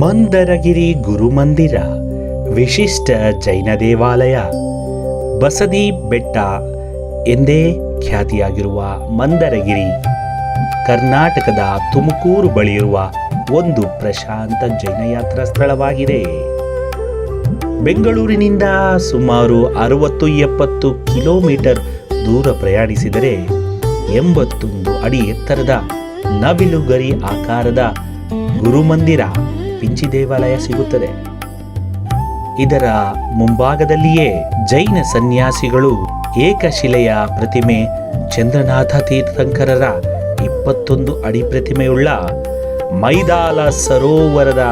ಮಂದರಗಿರಿ ಗುರುಮಂದಿರ, ವಿಶಿಷ್ಟ ಜೈನ ದೇವಾಲಯ ಬಸದಿ ಬೆಟ್ಟ ಎಂದೇ ಖ್ಯಾತಿಯಾಗಿರುವ ಮಂದರಗಿರಿ, ಕರ್ನಾಟಕದ ತುಮಕೂರು ಬಳಿಯಿರುವ ಒಂದು ಪ್ರಶಾಂತ ಜೈನ ಯಾತ್ರಾ ಸ್ಥಳವಾಗಿದೆ. ಬೆಂಗಳೂರಿನಿಂದ ಸುಮಾರು ಅರವತ್ತು ಎಪ್ಪತ್ತು ಕಿಲೋಮೀಟರ್ ದೂರ ಪ್ರಯಾಣಿಸಿದರೆ ಎಂಬತ್ತೊಂದು ಅಡಿ ಎತ್ತರದ ನವಿಲುಗರಿ ಆಕಾರದ ಗುರುಮಂದಿರ ಪಿಂಚಿ ದೇವಾಲಯ ಸಿಗುತ್ತದೆ. ಇದರ ಮುಂಭಾಗದಲ್ಲಿಯೇ ಜೈನ ಸನ್ಯಾಸಿಗಳು ಏಕಶಿಲೆಯ ಪ್ರತಿಮೆ ಚಂದ್ರನಾಥ ತೀರ್ಥಂಕರರ ಇಪ್ಪತ್ತೊಂದು ಅಡಿ ಪ್ರತಿಮೆಯುಳ್ಳ ಮೈದಾಲ ಸರೋವರದ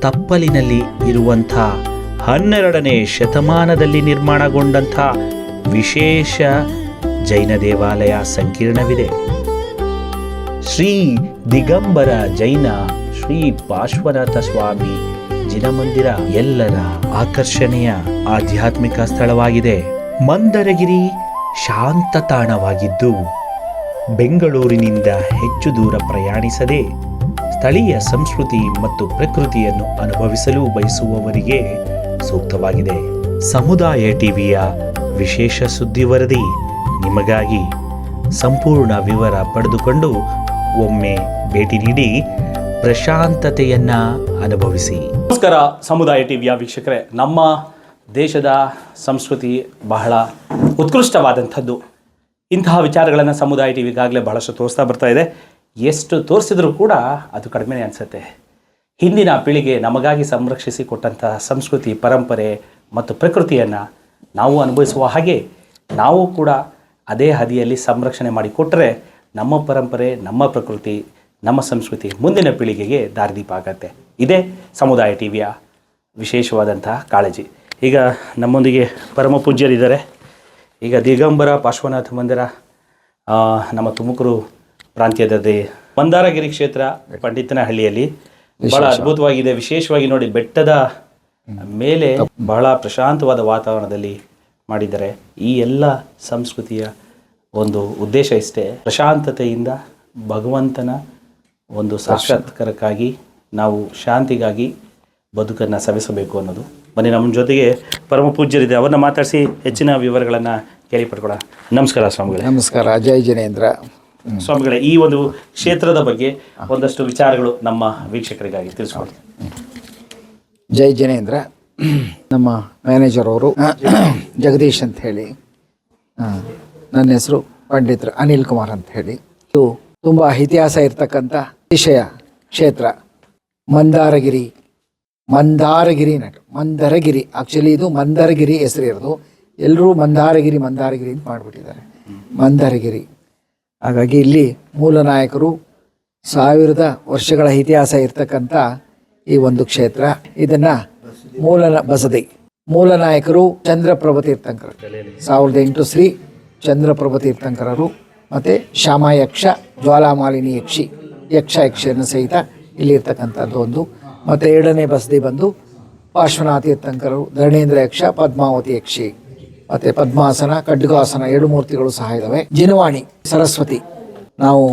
ತಪ್ಪಲಿನಲ್ಲಿ ಇರುವಂಥ ಹನ್ನೆರಡನೇ ಶತಮಾನದಲ್ಲಿ ನಿರ್ಮಾಣಗೊಂಡಂಥ ವಿಶೇಷ ಜೈನ ದೇವಾಲಯ ಸಂಕೀರ್ಣವಿದೆ. ಶ್ರೀ ದಿಗಂಬರ ಜೈನ ಶ್ರೀ ಪಾರ್ಶ್ವನಾಥ ಸ್ವಾಮಿ ಜಿನಮಂದಿರ ಎಲ್ಲರ ಆಕರ್ಷಣೆಯ ಆಧ್ಯಾತ್ಮಿಕ ಸ್ಥಳವಾಗಿದೆ. ಮಂದರಗಿರಿ ಶಾಂತ ತಾಣವಾಗಿದ್ದು, ಬೆಂಗಳೂರಿನಿಂದ ಹೆಚ್ಚು ದೂರ ಪ್ರಯಾಣಿಸದೆ ಸ್ಥಳೀಯ ಸಂಸ್ಕೃತಿ ಮತ್ತು ಪ್ರಕೃತಿಯನ್ನು ಅನುಭವಿಸಲು ಬಯಸುವವರಿಗೆ ಸೂಕ್ತವಾಗಿದೆ. ಸಮುದಾಯ ಟಿವಿಯ ವಿಶೇಷ ಸುದ್ದಿ ವರದಿ. ನಿಮಗಾಗಿ ಸಂಪೂರ್ಣ ವಿವರ ಪಡೆದುಕೊಂಡು ಒಮ್ಮೆ ಭೇಟಿ ನೀಡಿ ಪ್ರಶಾಂತತೆಯನ್ನ ಅನುಭವಿಸಿ. ನಮಸ್ಕಾರ ಸಮುದಾಯ ಟಿವಿಯ ವೀಕ್ಷಕರೇ. ನಮ್ಮ ದೇಶದ ಸಂಸ್ಕೃತಿ ಬಹಳ ಉತ್ಕೃಷ್ಟವಾದಂಥದ್ದು. ಇಂತಹ ವಿಚಾರಗಳನ್ನು ಸಮುದಾಯ ಟಿವಿಗಾಗಲೇ ಬಹಳಷ್ಟು ತೋರಿಸ್ತಾ ಬರ್ತಾ ಇದೆ. ಎಷ್ಟು ತೋರಿಸಿದ್ರೂ ಕೂಡ ಅದು ಕಡಿಮೆ ಅನಿಸುತ್ತೆ. ಹಿಂದಿನ ಪೀಳಿಗೆ ನಮಗಾಗಿ ಸಂರಕ್ಷಿಸಿ ಕೊಟ್ಟಂತಹ ಸಂಸ್ಕೃತಿ, ಪರಂಪರೆ ಮತ್ತು ಪ್ರಕೃತಿಯನ್ನು ನಾವು ಅನುಭವಿಸುವ ಹಾಗೆ ನಾವು ಕೂಡ ಅದೇ ಹದಿಯಲ್ಲಿ ಸಂರಕ್ಷಣೆ ಮಾಡಿಕೊಟ್ಟರೆ ನಮ್ಮ ಪರಂಪರೆ, ನಮ್ಮ ಪ್ರಕೃತಿ ನಮ್ಮ ಸಂಸ್ಕೃತಿ ಮುಂದಿನ ಪೀಳಿಗೆಗೆ ದಾರಿದೀಪ ಆಗತ್ತೆ ಇದೇ ಸಮುದಾಯ ಟಿವಿಯ ವಿಶೇಷವಾದಂತಹ ಕಾಳಜಿ. ಈಗ ನಮ್ಮೊಂದಿಗೆ ಪರಮ ಪೂಜ್ಯರಿದ್ದಾರೆ. ಈಗ ದಿಗಂಬರ ಪಾರ್ಶ್ವನಾಥ ಮಂದಿರ ನಮ್ಮ ತುಮಕೂರು ಪ್ರಾಂತ್ಯದಲ್ಲಿ ಮಂದಾರಗಿರಿ ಕ್ಷೇತ್ರ ಪಂಡಿತನಹಳ್ಳಿಯಲ್ಲಿ ಬಹಳ ಅದ್ಭುತವಾಗಿದೆ. ವಿಶೇಷವಾಗಿ ನೋಡಿ ಬೆಟ್ಟದ ಮೇಲೆ ಬಹಳ ಪ್ರಶಾಂತವಾದ ವಾತಾವರಣದಲ್ಲಿ ಮಾಡಿದ್ದಾರೆ. ಈ ಎಲ್ಲ ಸಂಸ್ಕೃತಿಯ ಒಂದು ಉದ್ದೇಶ ಇಷ್ಟೇ. ಪ್ರಶಾಂತತೆಯಿಂದ ಭಗವಂತನ ಒಂದು ಸಾಕ್ಷಾತ್ಕಾರಕ್ಕಾಗಿ ನಾವು ಶಾಂತಿಗಾಗಿ ಬದುಕನ್ನು ಸವಿಸಬೇಕು ಅನ್ನೋದು. ಬನ್ನಿ ನಮ್ಮ ಜೊತೆಗೆ ಪರಮ ಪೂಜ್ಯರಿದೆ. ಅವ್ರನ್ನ ಮಾತಾಡಿಸಿ ಹೆಚ್ಚಿನ ವಿವರಗಳನ್ನು ಕೇಳಿ ಪಡ್ಕೊಳ್ಳೋಣ ನಮಸ್ಕಾರ ಸ್ವಾಮಿಗಳೇ. ನಮಸ್ಕಾರ ಅಜಯ್ ಜನೇಂದ್ರ. ಸ್ವಾಮಿಗಳೇ ಈ ಒಂದು ಕ್ಷೇತ್ರದ ಬಗ್ಗೆ ಒಂದಷ್ಟು ವಿಚಾರಗಳು ನಮ್ಮ ವೀಕ್ಷಕರಿಗಾಗಿ ತಿಳಿಸ್ಕೊಡಿ. ಜೈ ಜನೇಂದ್ರ. ನಮ್ಮ ಮ್ಯಾನೇಜರ್ ಅವರು ಜಗದೀಶ್ ಅಂತ ಹೇಳಿ ನನ್ನ ಹೆಸರು ಪಂಡಿತರು ಅನಿಲ್ ಕುಮಾರ್ ಅಂತ ಹೇಳಿ. ಇದು ತುಂಬ ಇತಿಹಾಸ ಇರ್ತಕ್ಕಂಥ ವಿಷಯ, ಕ್ಷೇತ್ರ. ಮಂದಾರಗಿರಿ. ಮಂದಾರಗಿರಿ ನಟ ಮಂದರಗಿರಿ. ಆಕ್ಚುಲಿ ಇದು ಮಂದರಗಿರಿ ಹೆಸರು ಇರೋದು. ಎಲ್ಲರೂ ಮಂದಾರಗಿರಿ ಮಂದಾರಗಿರಿ ಅಂತ ಮಾಡಿಬಿಟ್ಟಿದ್ದಾರೆ. ಮಂದರಗಿರಿ. ಹಾಗಾಗಿ ಇಲ್ಲಿ ಮೂಲ ನಾಯಕರು ಸಾವಿರದ ವರ್ಷಗಳ ಇತಿಹಾಸ ಇರ್ತಕ್ಕಂಥ ಈ ಒಂದು ಕ್ಷೇತ್ರ. ಇದನ್ನ ಮೂಲ ಬಸದಿ. ಮೂಲ ನಾಯಕರು ಚಂದ್ರಪ್ರಭ ತೀರ್ಥಂಕರ. ಸಾವಿರದ ಎಂಟು ಶ್ರೀ ಚಂದ್ರಪ್ರಭ ತೀರ್ಥಂಕರರು. ಮತ್ತು ಶ್ಯಾಮ ಯಕ್ಷ ಜ್ವಾಲಾಮಾಲಿನಿ ಯಕ್ಷಿ. ಯಕ್ಷ ಯಕ್ಷನ ಸಹಿತ ಇಲ್ಲಿರ್ತಕ್ಕಂಥದ್ದು ಒಂದು. ಮತ್ತು ಎರಡನೇ ಬಸದಿ ಬಂದು ಪಾರ್ಶ್ವನಾಥ ತೀರ್ಥಂಕರು, ಧರಣೇಂದ್ರ ಯಕ್ಷ, ಪದ್ಮಾವತಿ ಯಕ್ಷಿ, ಮತ್ತು ಪದ್ಮಾಸನ ಖಡ್ಗಾಸನ ಎರಡು ಮೂರ್ತಿಗಳು ಸಹ ಇದ್ದಾವೆ ಜಿನವಾಣಿ, ಸರಸ್ವತಿ. ನಾವು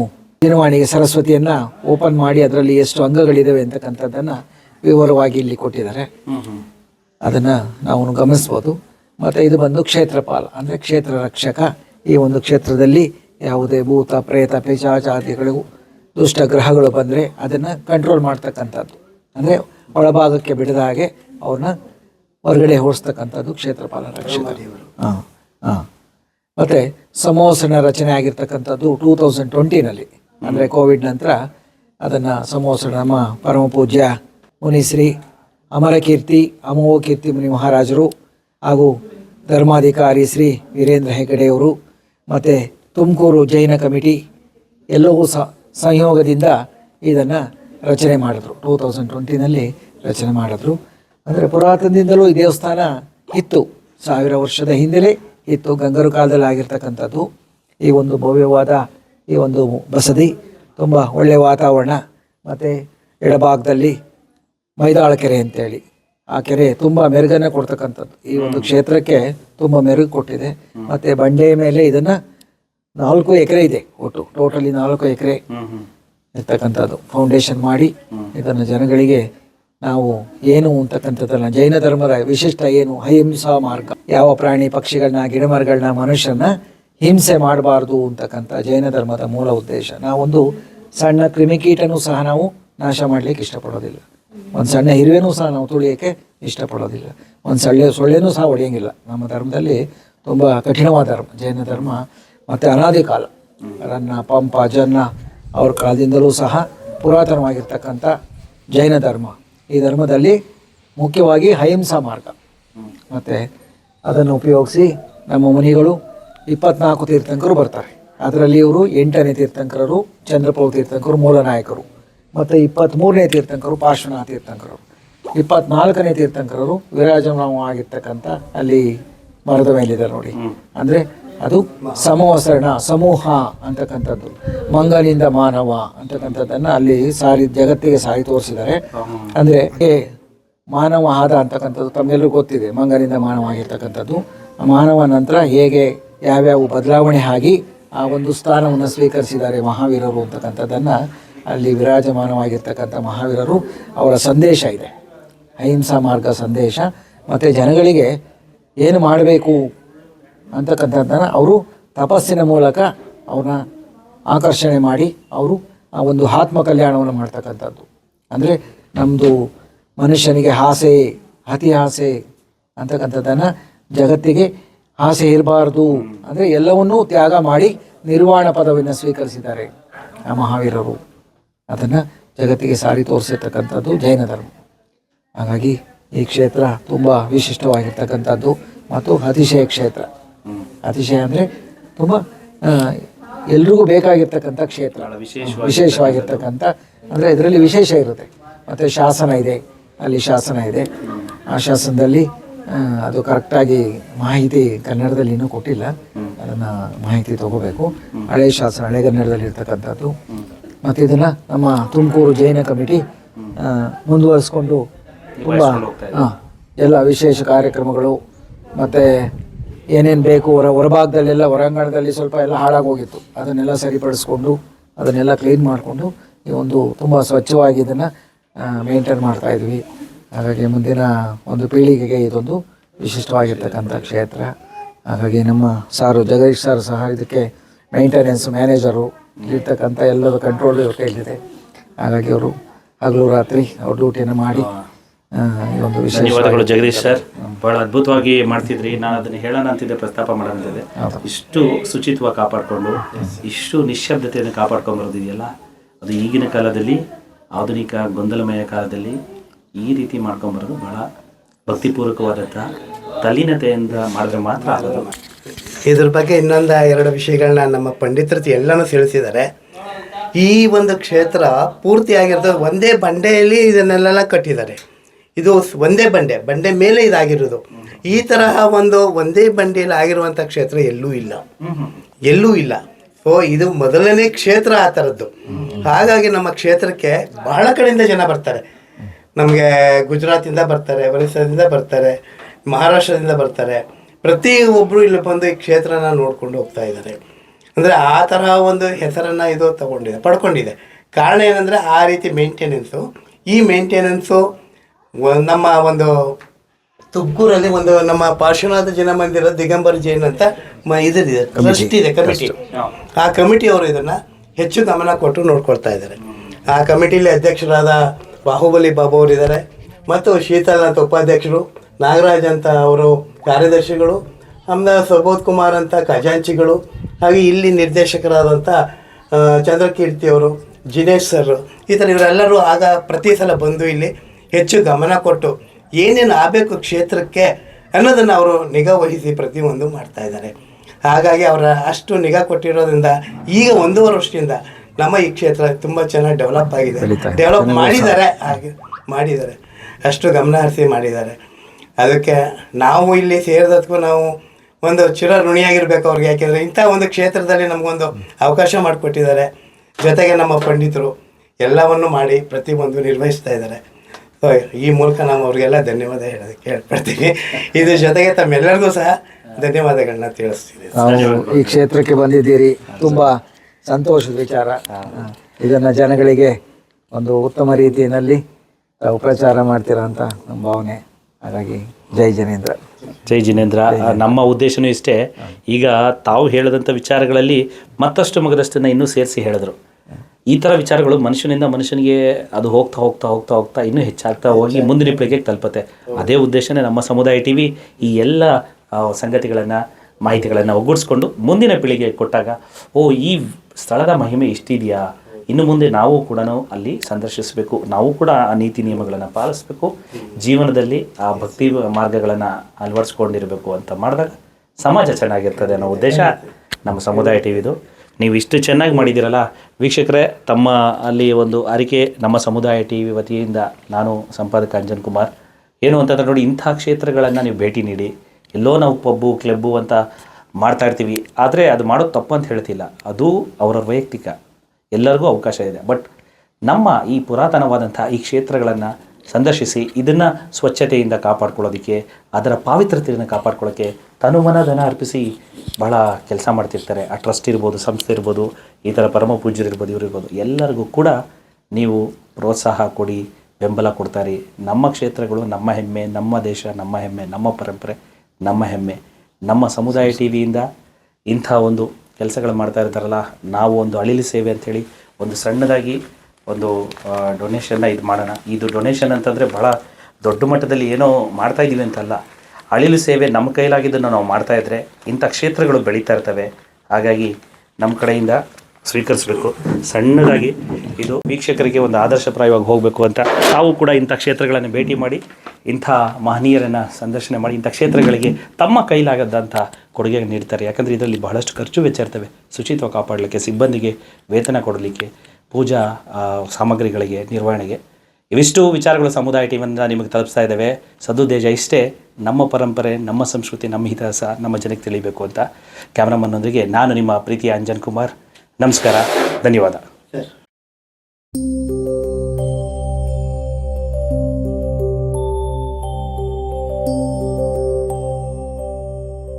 ಜಿನವಾಣಿಗೆ ಸರಸ್ವತಿಯನ್ನು ಓಪನ್ ಮಾಡಿ ಅದರಲ್ಲಿ ಎಷ್ಟು ಅಂಗಗಳಿದ್ದಾವೆ ಅಂತಕ್ಕಂಥದ್ದನ್ನು ವಿವರವಾಗಿ ಇಲ್ಲಿ ಕೊಟ್ಟಿದ್ದಾರೆ. ಅದನ್ನು ನಾವು ಗಮನಿಸ್ಬೋದು. ಮತ್ತು ಇದು ಬಂದು ಕ್ಷೇತ್ರಪಾಲ, ಅಂದರೆ ಕ್ಷೇತ್ರ ರಕ್ಷಕ. ಈ ಒಂದು ಕ್ಷೇತ್ರದಲ್ಲಿ ಯಾವುದೇ ಭೂತ, ಪ್ರೇತ, ಪಿಶಾಚಾದಿಗಳು ದುಷ್ಟ ಗ್ರಹಗಳು ಬಂದರೆ ಅದನ್ನು ಕಂಟ್ರೋಲ್ ಮಾಡ್ತಕ್ಕಂಥದ್ದು. ಅಂದರೆ ಒಳಭಾಗಕ್ಕೆ ಬಿಡದ ಹಾಗೆ ಅವ್ರನ್ನ ಹೊರಗಡೆ ಓಡಿಸ್ತಕ್ಕಂಥದ್ದು ಕ್ಷೇತ್ರಪಾಲ ರಕ್ಷಕ ಹಾಂ ಹಾಂ. ಮತ್ತು ಸಮೋಸನ ರಚನೆ ಆಗಿರ್ತಕ್ಕಂಥದ್ದು ಟೂ ತೌಸಂಡ್ ಟ್ವೆಂಟಿನಲ್ಲಿ ಅಂದರೆ ಕೋವಿಡ್ ನಂತರ ಅದನ್ನು ಸಮೋಸನ ನಮ್ಮ ಪರಮ ಪೂಜ್ಯ ಮುನಿಶ್ರೀ ಅಮರಕೀರ್ತಿ ಅಮೋ ಕೀರ್ತಿ ಮುನಿ ಮಹಾರಾಜರು ಹಾಗೂ ಧರ್ಮಾಧಿಕಾರಿ ಶ್ರೀ ವೀರೇಂದ್ರ ಹೆಗಡೆಯವರು ಮತ್ತು ತುಮಕೂರು ಜೈನ ಕಮಿಟಿ ಎಲ್ಲವೂ ಸ ಸಂಯೋಗದಿಂದ ಇದನ್ನು ರಚನೆ ಮಾಡಿದ್ರು. ಟೂ ತೌಸಂಡ್ ಟ್ವೆಂಟಿನಲ್ಲಿ ರಚನೆ ಮಾಡಿದ್ರು. ಅಂದರೆ ಪುರಾತನದಿಂದಲೂ ಈ ದೇವಸ್ಥಾನ ಇತ್ತು. ಸಾವಿರ ವರ್ಷದ ಹಿಂದೆಲೇ ಇತ್ತು. ಗಂಗರು ಕಾಲದಲ್ಲಿ ಆಗಿರ್ತಕ್ಕಂಥದ್ದು. ಈ ಒಂದು ಭವ್ಯವಾದ ಈ ಒಂದು ಬಸದಿ ತುಂಬ ಒಳ್ಳೆಯ ವಾತಾವರಣ ಮತ್ತು ಎಡಭಾಗದಲ್ಲಿ ಮೈದಾಳ ಕೆರೆ ಅಂತೇಳಿ. ಆ ಕೆರೆ ತುಂಬ ಮೆರುಗನ್ನು ಕೊಡ್ತಕ್ಕಂಥದ್ದು. ಈ ಒಂದು ಕ್ಷೇತ್ರಕ್ಕೆ ತುಂಬ ಮೆರುಗು ಕೊಟ್ಟಿದೆ. ಮತ್ತು ಬಂಡೆಯ ಮೇಲೆ ಇದನ್ನು ನಾಲ್ಕು ಎಕರೆ ಇದೆ ಒಟ್ಟು. ಟೋಟಲಿ ನಾಲ್ಕು ಎಕರೆ ಇರ್ತಕ್ಕಂಥದ್ದು. ಫೌಂಡೇಶನ್ ಮಾಡಿ ಇದನ್ನು ಜನಗಳಿಗೆ ನಾವು ಏನು ಅಂತಕ್ಕಂಥದ್ದಲ್ಲ ಜೈನ ಧರ್ಮದ ವಿಶಿಷ್ಟ ಏನು? ಅಹಿಂಸಾ ಮಾರ್ಗ. ಯಾವ ಪ್ರಾಣಿ ಪಕ್ಷಿಗಳನ್ನ ಗಿಡಮರಗಳನ್ನ ಮನುಷ್ಯನ ಹಿಂಸೆ ಮಾಡಬಾರ್ದು ಅಂತಕ್ಕಂಥ ಜೈನ ಧರ್ಮದ ಮೂಲ ಉದ್ದೇಶ. ನಾವೊಂದು ಸಣ್ಣ ಕ್ರಿಮಿಕೀಟನೂ ಸಹ ನಾವು ನಾಶ ಮಾಡಲಿಕ್ಕೆ ಇಷ್ಟಪಡೋದಿಲ್ಲ. ಒಂದು ಸಣ್ಣ ಇರುವೆನೂ ಸಹ ನಾವು ತುಳಿಯೋಕ್ಕೆ ಇಷ್ಟಪಡೋದಿಲ್ಲ. ಒಂದು ಸೊಳ್ಳೆ ಸೊಳ್ಳೆನೂ ಸಹ ಹೊಡೆಯಂಗಿಲ್ಲ. ನಮ್ಮ ಧರ್ಮದಲ್ಲಿ ತುಂಬ ಕಠಿಣವಾದ ಧರ್ಮ. ಜೈನ ಧರ್ಮ ಮತ್ತು ಅನಾದಿ ಕಾಲ. ರನ್ನ ಪಂಪ ಜನ್ನ ಅವ್ರ ಕಾಲದಿಂದಲೂ ಸಹ ಪುರಾತನವಾಗಿರ್ತಕ್ಕಂಥ ಜೈನ ಧರ್ಮ. ಈ ಧರ್ಮದಲ್ಲಿ ಮುಖ್ಯವಾಗಿ ಅಹಿಂಸಾ ಮಾರ್ಗ. ಮತ್ತು ಅದನ್ನು ಉಪಯೋಗಿಸಿ ನಮ್ಮ ಮುನಿಗಳು ಇಪ್ಪತ್ನಾಲ್ಕು ತೀರ್ಥಂಕರು ಬರ್ತಾರೆ. ಅದರಲ್ಲಿ ಇವರು ಎಂಟನೇ ತೀರ್ಥಂಕರರು ಚಂದ್ರಪ್ರಭು ತೀರ್ಥಂಕರು ಮೂಲ ನಾಯಕರು. ಮತ್ತು ಇಪ್ಪತ್ತ್ಮೂರನೇ ತೀರ್ಥಂಕರು ಪಾರ್ಶ್ವನಾಥ ತೀರ್ಥಂಕರರು. ಇಪ್ಪತ್ನಾಲ್ಕನೇ ತೀರ್ಥಂಕರರು ವಿರಾಜಮಾನವಾಗಿರ್ತಕ್ಕಂಥ ಅಲ್ಲಿ ಮರದ ಮೇಲಿದೆ ನೋಡಿ. ಅಂದರೆ ಅದು ಸಮವಸರಣ, ಸಮೂಹ ಅಂತಕ್ಕಂಥದ್ದು. ಮಂಗನಿಂದ ಮಾನವ ಅಂತಕ್ಕಂಥದ್ದನ್ನು ಅಲ್ಲಿ ಸಾರಿ, ಜಗತ್ತಿಗೆ ಸಾರಿ ತೋರಿಸಿದ್ದಾರೆ. ಅಂದರೆ ಮಾನವ ಆದ ಅಂತಕ್ಕಂಥದ್ದು ತಮ್ಮೆಲ್ಲರೂ ಗೊತ್ತಿದೆ. ಮಂಗನಿಂದ ಮಾನವ ಆಗಿರ್ತಕ್ಕಂಥದ್ದು. ಮಾನವ ನಂತರ ಹೇಗೆ ಯಾವ್ಯಾವ ಬದಲಾವಣೆ ಆಗಿ ಆ ಒಂದು ಸ್ಥಾನವನ್ನು ಸ್ವೀಕರಿಸಿದ್ದಾರೆ ಮಹಾವೀರರು ಅಂತಕ್ಕಂಥದ್ದನ್ನು ಅಲ್ಲಿ ವಿರಾಜಮಾನವಾಗಿರ್ತಕ್ಕಂಥ ಮಹಾವೀರರು ಅವರ ಸಂದೇಶ ಇದೆ. ಅಹಿಂಸಾ ಮಾರ್ಗ ಸಂದೇಶ. ಮತ್ತು ಜನಗಳಿಗೆ ಏನು ಮಾಡಬೇಕು? ಅಂತಕ್ಕಂಥದ್ದನ್ನು ಅವರು ತಪಸ್ಸಿನ ಮೂಲಕ ಅವ್ರನ್ನ ಆಕರ್ಷಣೆ ಮಾಡಿ ಅವರು ಆ ಒಂದು ಆತ್ಮ ಕಲ್ಯಾಣವನ್ನು ಮಾಡ್ತಕ್ಕಂಥದ್ದು. ಅಂದರೆ ನಮ್ಮದು ಮನುಷ್ಯನಿಗೆ ಆಸೆ, ಅತಿ ಆಸೆ ಅಂತಕ್ಕಂಥದ್ದನ್ನು ಜಗತ್ತಿಗೆ ಆಸೆ ಇರಬಾರ್ದು. ಅಂದರೆ ಎಲ್ಲವನ್ನೂ ತ್ಯಾಗ ಮಾಡಿ ನಿರ್ವಾಣ ಪದವಿಯನ್ನು ಸ್ವೀಕರಿಸಿದ್ದಾರೆ ಆ ಮಹಾವೀರರು. ಅದನ್ನು ಜಗತ್ತಿಗೆ ಸಾರಿ ತೋರಿಸಿರ್ತಕ್ಕಂಥದ್ದು ಜೈನ ಧರ್ಮ. ಹಾಗಾಗಿ ಈ ಕ್ಷೇತ್ರ ತುಂಬ ವಿಶಿಷ್ಟವಾಗಿರ್ತಕ್ಕಂಥದ್ದು ಮತ್ತು ಅತಿಶಯ ಕ್ಷೇತ್ರ. ಅತಿಶಯ ಅಂದರೆ ತುಂಬ ಎಲ್ರಿಗೂ ಬೇಕಾಗಿರ್ತಕ್ಕಂಥ ಕ್ಷೇತ್ರ. ವಿಶೇಷವಾಗಿರ್ತಕ್ಕಂಥ ಅಂದರೆ ಇದರಲ್ಲಿ ವಿಶೇಷ ಇರುತ್ತೆ. ಮತ್ತು ಶಾಸನ ಇದೆ ಅಲ್ಲಿ ಶಾಸನ ಇದೆ. ಆ ಶಾಸನದಲ್ಲಿ ಅದು ಕರೆಕ್ಟಾಗಿ ಮಾಹಿತಿ ಕನ್ನಡದಲ್ಲಿ ಇನ್ನೂ ಕೊಟ್ಟಿಲ್ಲ. ಅದನ್ನು ಮಾಹಿತಿ ತಗೋಬೇಕು. ಹಳೆ ಶಾಸನ ಹಳೆಗನ್ನಡದಲ್ಲಿ ಇರ್ತಕ್ಕಂಥದ್ದು. ಮತ್ತು ಇದನ್ನು ನಮ್ಮ ತುಮಕೂರು ಜೈನ ಕಮಿಟಿ ಮುಂದುವರಿಸ್ಕೊಂಡು ತುಂಬ ಎಲ್ಲ ವಿಶೇಷ ಕಾರ್ಯಕ್ರಮಗಳು ಮತ್ತು ಏನೇನು ಬೇಕು, ಹೊರ, ಹೊರಭಾಗದಲ್ಲೆಲ್ಲ, ಹೊರಾಂಗಣದಲ್ಲಿ ಸ್ವಲ್ಪ ಎಲ್ಲ ಹಾಳಾಗೋಗಿತ್ತು ಅದನ್ನೆಲ್ಲ ಸರಿಪಡಿಸ್ಕೊಂಡು, ಅದನ್ನೆಲ್ಲ ಕ್ಲೀನ್ ಮಾಡಿಕೊಂಡು ಈ ಒಂದು ತುಂಬ ಸ್ವಚ್ಛವಾಗಿ ಇದನ್ನು ಮೇಂಟೈನ್ ಮಾಡ್ತಾ ಇದ್ವಿ. ಹಾಗಾಗಿ ಮುಂದಿನ ಒಂದು ಪೀಳಿಗೆಗೆ ಇದೊಂದು ವಿಶಿಷ್ಟವಾಗಿರ್ತಕ್ಕಂಥ ಕ್ಷೇತ್ರ. ಹಾಗಾಗಿ ನಮ್ಮ ಸಾರು ಜಗದೀಶ್ ಸರ್ ಸಹ ಇದಕ್ಕೆ ಮೇಂಟೆನೆನ್ಸ್ ಮ್ಯಾನೇಜರು ಇರ್ತಕ್ಕಂಥ ಎಲ್ಲದ ಕಂಟ್ರೋಲ್ ಇವ್ರ ಕೈಲಿದೆ. ಹಾಗಾಗಿ ಅವರು ಹಗಲು ರಾತ್ರಿ ಅವ್ರ ಡ್ಯೂಟಿಯನ್ನು ಮಾಡಿ ಈ ಒಂದು ಧನ್ಯವಾದಗಳು ಜಗದೀಶ್ ಸರ್. ಬಹಳ ಅದ್ಭುತವಾಗಿ ಮಾಡ್ತಿದ್ರಿ. ನಾನು ಅದನ್ನು ಹೇಳೋಣ ಅಂತಿದ್ದೆ ಪ್ರಸ್ತಾಪ ಮಾಡೋದಿದೆ ಇಷ್ಟು ಶುಚಿತ್ವ ಕಾಪಾಡಿಕೊಂಡು ಇಷ್ಟು ನಿಶ್ಶಬ್ದತೆಯನ್ನು ಕಾಪಾಡ್ಕೊಂಡು ಬರೋದಿದೆಯಲ್ಲ ಅದು ಈಗಿನ ಕಾಲದಲ್ಲಿ ಆಧುನಿಕ ಗೊಂದಲಮಯ ಕಾಲದಲ್ಲಿ ಈ ರೀತಿ ಮಾಡ್ಕೊಂಬರೋದು ಬಹಳ ಭಕ್ತಿಪೂರ್ವಕವಾದಂಥ ತಲ್ಲೀನತೆಯಿಂದ ಮಾಡಿದ್ರೆ ಮಾತ್ರ ಆಗೋದು. ಇದ್ರ ಬಗ್ಗೆ ಇನ್ನೊಂದು ಎರಡು ವಿಷಯಗಳನ್ನ ನಮ್ಮ ಪಂಡಿತರು ಎಲ್ಲನೂ ತಿಳಿಸಿದ್ದಾರೆ. ಈ ಒಂದು ಕ್ಷೇತ್ರ ಪೂರ್ತಿಯಾಗಿರ್ತದೆ ಒಂದೇ ಬಂಡೆಯಲ್ಲಿ ಇದನ್ನೆಲ್ಲ ಕಟ್ಟಿದ್ದಾರೆ. ಇದು ಒಂದೇ ಬಂಡೆ ಬಂಡೆ ಮೇಲೆ ಇದಾಗಿರೋದು. ಈ ತರಹ ಒಂದು ಒಂದೇ ಬಂಡೆಯಲ್ಲಿ ಆಗಿರುವಂಥ ಕ್ಷೇತ್ರ ಎಲ್ಲೂ ಇಲ್ಲ. ಎಲ್ಲೂ ಇಲ್ಲ. ಓ, ಇದು ಮೊದಲನೇ ಕ್ಷೇತ್ರ ಆ ಥರದ್ದು ಹಾಗಾಗಿ ನಮ್ಮ ಕ್ಷೇತ್ರಕ್ಕೆ ಬಹಳ ಕಡೆಯಿಂದ ಜನ ಬರ್ತಾರೆ. ನಮಗೆ ಗುಜರಾತಿಂದ ಬರ್ತಾರೆ, ಒರಿಸ್ಸಾದಿಂದ ಬರ್ತಾರೆ, ಮಹಾರಾಷ್ಟ್ರದಿಂದ ಬರ್ತಾರೆ. ಪ್ರತಿ ಒಬ್ಬರು ಇಲ್ಲಿ ಬಂದು ಈ ಕ್ಷೇತ್ರನ ನೋಡ್ಕೊಂಡು ಹೋಗ್ತಾ ಇದ್ದಾರೆ. ಅಂದರೆ ಆ ತರಹ ಒಂದು ಹೆಸರನ್ನು ಇದು ತಗೊಂಡಿದೆ, ಪಡ್ಕೊಂಡಿದೆ. ಕಾರಣ ಏನಂದರೆ ಆ ರೀತಿ ಮೇಂಟೆನೆನ್ಸು ಈ ಮೇಂಟೆನೆನ್ಸು ನಮ್ಮ ಒಂದು ತುಮಕೂರಲ್ಲಿ ಒಂದು ನಮ್ಮ ಪಾರ್ಶ್ವನಾಥ ಜನ ಮಂದಿರ ದಿಗಂಬರ ಜೈನ್ ಅಂತ ಮ ಇದಿದೆ ಟ್ರಸ್ಟ್ ಇದೆ ಕಮಿಟಿ ಆ ಕಮಿಟಿಯವರು ಇದನ್ನು ಹೆಚ್ಚು ಗಮನ ಕೊಟ್ಟು ನೋಡ್ಕೊಳ್ತಾ ಇದ್ದಾರೆ. ಆ ಕಮಿಟಿಲಿ ಅಧ್ಯಕ್ಷರಾದ ಬಾಹುಬಲಿ ಬಾಬು ಅವರು ಇದ್ದಾರೆ. ಮತ್ತು ಶೀತಲ್ ಅಂತ ಉಪಾಧ್ಯಕ್ಷರು ನಾಗರಾಜ್ ಅಂತ ಅವರು ಕಾರ್ಯದರ್ಶಿಗಳು ಆಮೇಲೆ ಸುಬೋಧ್ ಕುಮಾರ್ ಅಂತ ಖಜಾಂಚಿಗಳು ಹಾಗೆ ಇಲ್ಲಿ ನಿರ್ದೇಶಕರಾದಂಥ ಆ, ಚಂದ್ರಕೀರ್ತಿ ಅವರು ಜಿನೇಶ್ ಸರ್ ಈ ಥರ ಇವರೆಲ್ಲರೂ ಆಗ ಪ್ರತಿ ಸಲ ಬಂದು ಇಲ್ಲಿ ಹೆಚ್ಚು ಗಮನ ಕೊಟ್ಟು ಏನೇನು ಆಗಬೇಕು ಕ್ಷೇತ್ರಕ್ಕೆ ಅನ್ನೋದನ್ನು ಅವರು ನಿಗಾ ವಹಿಸಿ ಪ್ರತಿಯೊಂದು ಮಾಡ್ತಾ ಇದ್ದಾರೆ. ಹಾಗಾಗಿ ಅವರ ಅಷ್ಟು ನಿಗಾ ಕೊಟ್ಟಿರೋದ್ರಿಂದ ಈಗ ಒಂದೂವರೆ ವರ್ಷದಿಂದ ನಮ್ಮ ಈ ಕ್ಷೇತ್ರ ತುಂಬ ಚೆನ್ನಾಗಿ ಡೆವಲಪ್ ಆಗಿದೆ. ಡೆವಲಪ್ ಮಾಡಿದ್ದಾರೆ ಹಾಗೆ ಮಾಡಿದ್ದಾರೆ. ಅಷ್ಟು ಗಮನ ಹರಿಸಿ ಮಾಡಿದ್ದಾರೆ. ಅದಕ್ಕೆ ನಾವು ಇಲ್ಲಿ ಸೇರಿದಕ್ಕೂ ನಾವು ಒಂದು ಚಿರ ಋಣಿಯಾಗಿರ್ಬೇಕು ಅವ್ರಿಗೆ. ಯಾಕೆಂದರೆ ಇಂಥ ಒಂದು ಕ್ಷೇತ್ರದಲ್ಲಿ ನಮಗೊಂದು ಅವಕಾಶ ಮಾಡಿಕೊಟ್ಟಿದ್ದಾರೆ. ಜೊತೆಗೆ ನಮ್ಮ ಪಂಡಿತರು ಎಲ್ಲವನ್ನು ಮಾಡಿ ಪ್ರತಿಯೊಂದು ನಿರ್ವಹಿಸ್ತಾ ಇದ್ದಾರೆ. ಈ ಮೂಲಕ ನಾವು ಅವ್ರಿಗೆಲ್ಲ ಧನ್ಯವಾದ ಹೇಳೋದಕ್ಕೆ ಹೇಳ್ಪಡ್ತೀವಿ ಇದ್ರ ಜೊತೆಗೆ ತಮ್ಮೆಲ್ಲರಿಗೂ ಸಹ ಧನ್ಯವಾದಗಳನ್ನ ತಿಳಿಸ್ತೀನಿ. ನಾವು ಈ ಕ್ಷೇತ್ರಕ್ಕೆ ಬಂದಿದ್ದೀರಿ. ತುಂಬಾ ಸಂತೋಷದ ವಿಚಾರ. ಇದನ್ನ ಜನಗಳಿಗೆ ಒಂದು ಉತ್ತಮ ರೀತಿಯಲ್ಲಿ ತಾವು ಪ್ರಚಾರ ಮಾಡ್ತೀರಾ ಅಂತ ನಮ್ಮ ಭಾವನೆ. ಹಾಗಾಗಿ ಜೈ ಜನೇಂದ್ರ. ಜೈ ಜಿನೇಂದ್ರ. ನಮ್ಮ ಉದ್ದೇಶನೂ ಇಷ್ಟೇ. ಈಗ ತಾವು ಹೇಳಿದಂಥ ವಿಚಾರಗಳಲ್ಲಿ ಮತ್ತಷ್ಟು ಮಗದಷ್ಟನ್ನು ಇನ್ನೂ ಸೇರಿಸಿ ಹೇಳಿದ್ರು. ಈ ಥರ ವಿಚಾರಗಳು ಮನುಷ್ಯನಿಂದ ಮನುಷ್ಯನಿಗೆ ಅದು ಹೋಗ್ತಾ ಹೋಗ್ತಾ ಹೋಗ್ತಾ ಹೋಗ್ತಾ ಇನ್ನೂ ಹೆಚ್ಚಾಗ್ತಾ ಹೋಗಿ ಮುಂದಿನ ಪೀಳಿಗೆಗೆ ತಲುಪತ್ತೆ. ಅದೇ ಉದ್ದೇಶನೇ ನಮ್ಮ ಸಮುದಾಯ ಟಿ ವಿ ಈ ಎಲ್ಲ ಸಂಗತಿಗಳನ್ನು ಮಾಹಿತಿಗಳನ್ನು ಒಗ್ಗೂಡಿಸ್ಕೊಂಡು ಮುಂದಿನ ಪೀಳಿಗೆಗೆ ಕೊಟ್ಟಾಗ ಓ ಈ ಸ್ಥಳದ ಮಹಿಮೆ ಇಷ್ಟಿದೆಯಾ ಇನ್ನು ಮುಂದೆ ನಾವು ಕೂಡ ಅಲ್ಲಿ ಸಂದರ್ಶಿಸಬೇಕು. ನಾವು ಕೂಡ ಆ ನೀತಿ ನಿಯಮಗಳನ್ನು ಪಾಲಿಸಬೇಕು. ಜೀವನದಲ್ಲಿ ಆ ಭಕ್ತಿ ಮಾರ್ಗಗಳನ್ನು ಅಳವಡಿಸ್ಕೊಂಡಿರಬೇಕು ಅಂತ ಮಾಡಿದಾಗ ಸಮಾಜ ಚೆನ್ನಾಗಿರ್ತದೆ ಅನ್ನೋ ಉದ್ದೇಶ ನಮ್ಮ ಸಮುದಾಯ ಟಿ ವಿದು ನೀವು ಇಷ್ಟು ಚೆನ್ನಾಗಿ ಮಾಡಿದ್ದೀರಲ್ಲ, ವೀಕ್ಷಕರೇ, ತಮ್ಮ ಅಲ್ಲಿ ಒಂದು ಅರಿಕೆ ನಮ್ಮ ಸಮುದಾಯ ಟಿ ವಿ ವತಿಯಿಂದ ನಾನು ಸಂಪಾದಕ ಅಂಜನ್ ಕುಮಾರ್. ಏನು ಅಂತಂದ್ರೆ ನೋಡಿ, ಇಂಥ ಕ್ಷೇತ್ರಗಳನ್ನು ನೀವು ಭೇಟಿ ನೀಡಿ. ಎಲ್ಲೋ ನಾವು ಪಬ್ಬು, ಕ್ಲಬ್ಬು ಅಂತ ಮಾಡ್ತಾ ಇರ್ತೀವಿ. ಆದರೆ ಅದು ಮಾಡೋದು ತಪ್ಪು ಅಂತ ಹೇಳ್ತಿಲ್ಲ. ಅದು ಅವರ ವೈಯಕ್ತಿಕ. ಎಲ್ಲರಿಗೂ ಅವಕಾಶ ಇದೆ. ಬಟ್ ನಮ್ಮ ಈ ಪುರಾತನವಾದಂಥ ಈ ಕ್ಷೇತ್ರಗಳನ್ನು ಸಂದರ್ಶಿಸಿ, ಇದನ್ನು ಸ್ವಚ್ಛತೆಯಿಂದ ಕಾಪಾಡ್ಕೊಳ್ಳೋದಕ್ಕೆ, ಅದರ ಪಾವಿತ್ರತೆಯನ್ನು ಕಾಪಾಡ್ಕೊಳ್ಳೋಕ್ಕೆ ತನು ಮನ ಧನ ಅರ್ಪಿಸಿ ಬಹಳ ಕೆಲಸ ಮಾಡ್ತಿರ್ತಾರೆ. ಆ ಟ್ರಸ್ಟ್ ಇರ್ಬೋದು, ಸಂಸ್ಥೆ ಇರ್ಬೋದು, ಈ ಥರ ಪರಮ ಪೂಜ್ಯರು ಇರ್ಬೋದು ಎಲ್ಲರಿಗೂ ಕೂಡ ನೀವು ಪ್ರೋತ್ಸಾಹ ಕೊಡಿ, ಬೆಂಬಲ ಕೊಡ್ತಾರೆ. ನಮ್ಮ ಕ್ಷೇತ್ರಗಳು ನಮ್ಮ ಹೆಮ್ಮೆ, ನಮ್ಮ ದೇಶ ನಮ್ಮ ಹೆಮ್ಮೆ, ನಮ್ಮ ಪರಂಪರೆ ನಮ್ಮ ಹೆಮ್ಮೆ. ನಮ್ಮ ಸಮುದಾಯ ಟಿ ವಿಯಿಂದ ಇಂಥ ಒಂದು ಕೆಲಸಗಳು ಮಾಡ್ತಾ ಇರ್ತಾರಲ್ಲ, ನಾವು ಒಂದು ಅಳಿಲಿ ಸೇವೆ ಅಂಥೇಳಿ ಒಂದು ಸಣ್ಣದಾಗಿ ಒಂದು ಡೊನೇಷನ್ನ ಇದು ಮಾಡೋಣ. ಇದು ಡೊನೇಷನ್ ಅಂತಂದರೆ ಬಹಳ ದೊಡ್ಡ ಮಟ್ಟದಲ್ಲಿ ಏನೋ ಮಾಡ್ತಾ ಇದ್ದೀವಿ ಅಂತಲ್ಲ. ಅಳಿಲು ಸೇವೆ ನಮ್ಮ ಕೈಲಾಗಿದ್ದನ್ನು ನಾವು ಮಾಡ್ತಾ ಇದ್ದರೆ ಇಂಥ ಕ್ಷೇತ್ರಗಳು ಬೆಳೀತಾ ಇರ್ತವೆ. ಹಾಗಾಗಿ ನಮ್ಮ ಕಡೆಯಿಂದ ಸ್ವೀಕರಿಸಬೇಕು. ಸಣ್ಣದಾಗಿ ಇದು ವೀಕ್ಷಕರಿಗೆ ಒಂದು ಆದರ್ಶಪ್ರಾಯವಾಗಿ ಹೋಗಬೇಕು ಅಂತ ತಾವು ಕೂಡ ಇಂಥ ಕ್ಷೇತ್ರಗಳನ್ನು ಭೇಟಿ ಮಾಡಿ, ಇಂಥ ಮಹನೀಯರನ್ನು ಸಂದರ್ಶನ ಮಾಡಿ, ಇಂಥ ಕ್ಷೇತ್ರಗಳಿಗೆ ತಮ್ಮ ಕೈಲಾಗದಂಥ ಕೊಡುಗೆ ನೀಡ್ತಾರೆ. ಯಾಕಂದರೆ ಇದರಲ್ಲಿ ಬಹಳಷ್ಟು ಖರ್ಚು ವೆಚ್ಚ ಇರ್ತವೆ. ಶುಚಿತ್ವ ಕಾಪಾಡಲಿಕ್ಕೆ, ಸಿಬ್ಬಂದಿಗೆ ವೇತನ ಕೊಡಲಿಕ್ಕೆ, ಪೂಜಾ ಸಾಮಗ್ರಿಗಳಿಗೆ, ನಿರ್ವಹಣೆಗೆ. ಇವಿಷ್ಟು ವಿಚಾರಗಳು ಸಮುದಾಯ ಟೀಮಿಂದ ನಿಮಗೆ ತಲುಪಿಸ್ತಾ ಇದ್ದಾವೆ. ಸದುದ್ದೇಶ ಇಷ್ಟೇ, ನಮ್ಮ ಪರಂಪರೆ, ನಮ್ಮ ಸಂಸ್ಕೃತಿ, ನಮ್ಮ ಇತಿಹಾಸ, ನಮ್ಮ ಜನಕ್ಕೆ ತಿಳಿಬೇಕು ಅಂತ ಕ್ಯಾಮ್ರಾಮನ್ನೊಂದಿಗೆ ನಾನು ನಿಮ್ಮ ಪ್ರೀತಿಯ ಅಂಜನ್ ಕುಮಾರ್. ನಮಸ್ಕಾರ, ಧನ್ಯವಾದ. ಸರ್.